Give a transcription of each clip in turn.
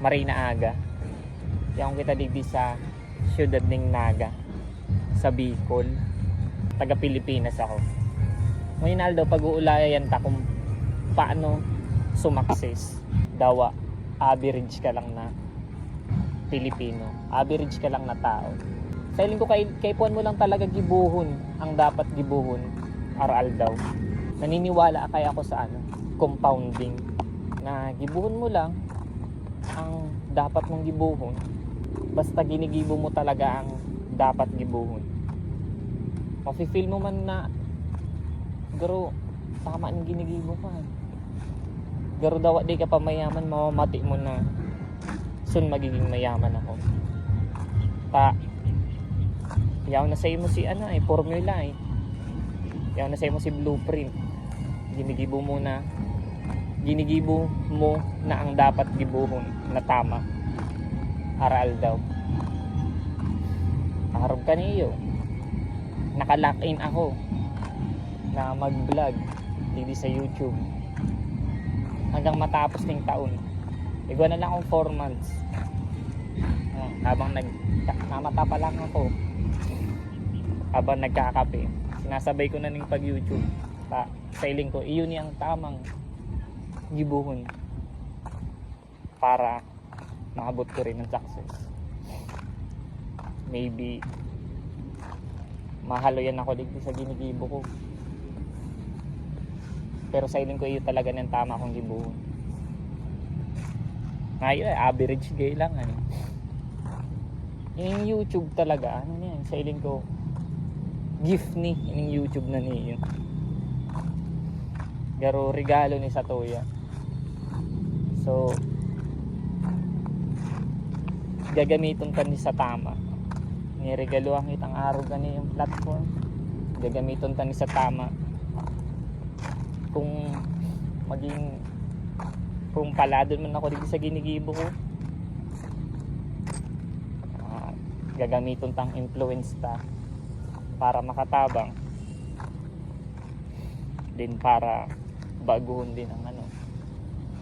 Marina Aga. Yang kita digdi sa siyudad ng Naga sa Bicol. Taga Pilipinas ako. Ngayon Aldo, pag-uulayan ta kung paano sumakses. Dawa, average ka lang na Pilipino. Average ka lang na tao. Sailing ko kay, kay puan mo lang talaga gibuhon ang dapat gibuhon aral daw. Naniniwala kaya ako sa ano, compounding na gibuhon mo lang ang dapat mong gibuhon basta ginigibo mo talaga ang dapat gibuhon. Mafe-feel mo man na garo tama ang ginigibo ka. Garo daw di ka pa mayaman, mamamati mo na soon magiging mayaman ako. Ta yaw na sa'yo mo si ano eh, formula eh. Yaw na sa'yo mo si blueprint. Ginigibo mo na ginigibo mo na ang dapat gibuhon na tama. Aral daw. Arog ka niyo. Nakalock in ako na mag-vlog dito sa YouTube hanggang matapos ng taon. Igwa na lang akong 4 months. Oh, habang nag namata pa lang ako. Habang nagkakape. Sinasabay ko na ng pag YouTube. Pa, sailing ko, iyon yung tamang gibuhon para maabot ko rin ng success. Maybe mahalo yan ako dito sa ginigibo ko. Pero sailing ko iyo talaga ng tama kong gibuhon. Ngayon, average gay lang ano. Yung YouTube talaga, ano yan, sailing ko gift ni yung YouTube na niyo. Garo regalo ni Satoya. So gagamiton ka ni sa tama. Niregaluhan kitang araw gani yung platform. Gagamiton ka ni sa tama. Kung maging kung paladon man ako dito sa ginigibo ko ah, gagamiton tang influence ta para makatabang din para baguhon din ang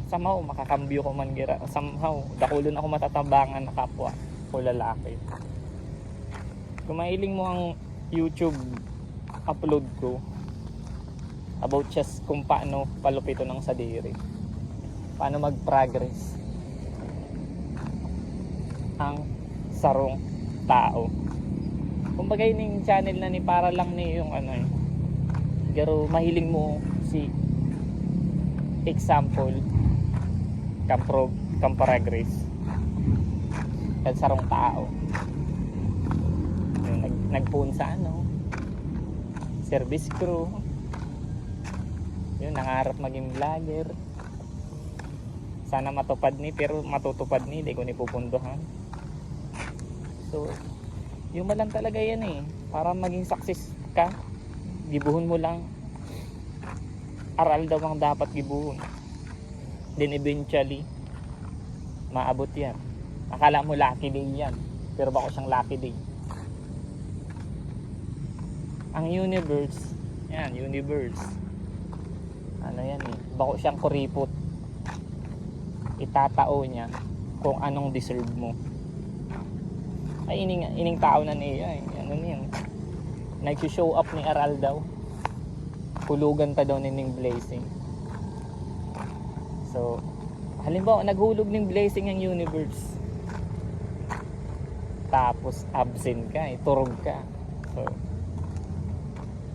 somehow makakambyo ko man gira. Somehow dakulon ako matatabangan na kapwa ko lalaki. Kung mo ang YouTube upload ko about just kung paano palupito ng sadiri. Paano mag progress ang sarong tao. Kumbaga yung channel na ni para lang ni yung ano eh. Pero mahiling mo si example kampro kamparagres at sarong tao. Nag, nagpuun sa ano service crew. Yun nangarap maging vlogger. Sana matupad ni pero matutupad ni di ko ni pupunduhan so yun man lang talaga yan eh. Para maging success ka gibuhon mo lang. Aral daw ang dapat gibuhon then eventually maabot yan. Akala mo lucky day yan pero bako siyang lucky day. Ang universe yan universe. Ano yan eh bako siyang kuripot. Itatao niya kung anong deserve mo. Ay ining, ining tao na niya eh. ano niya nag-show up ni Aral daw. Hulugan ta daw ning blazing so halimbawa naghulog ng blazing ang universe. Tapos absent ka eh, turog ka. So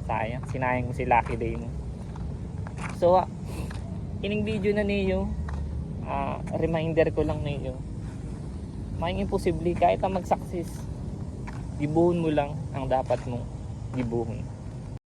sayang sinayang mo si Lucky Day mo. So ah, ining video na niyo ah, reminder ko lang niyo. Maing imposible kahit na mag-success gibuhon mo lang ang dapat mong gibuhon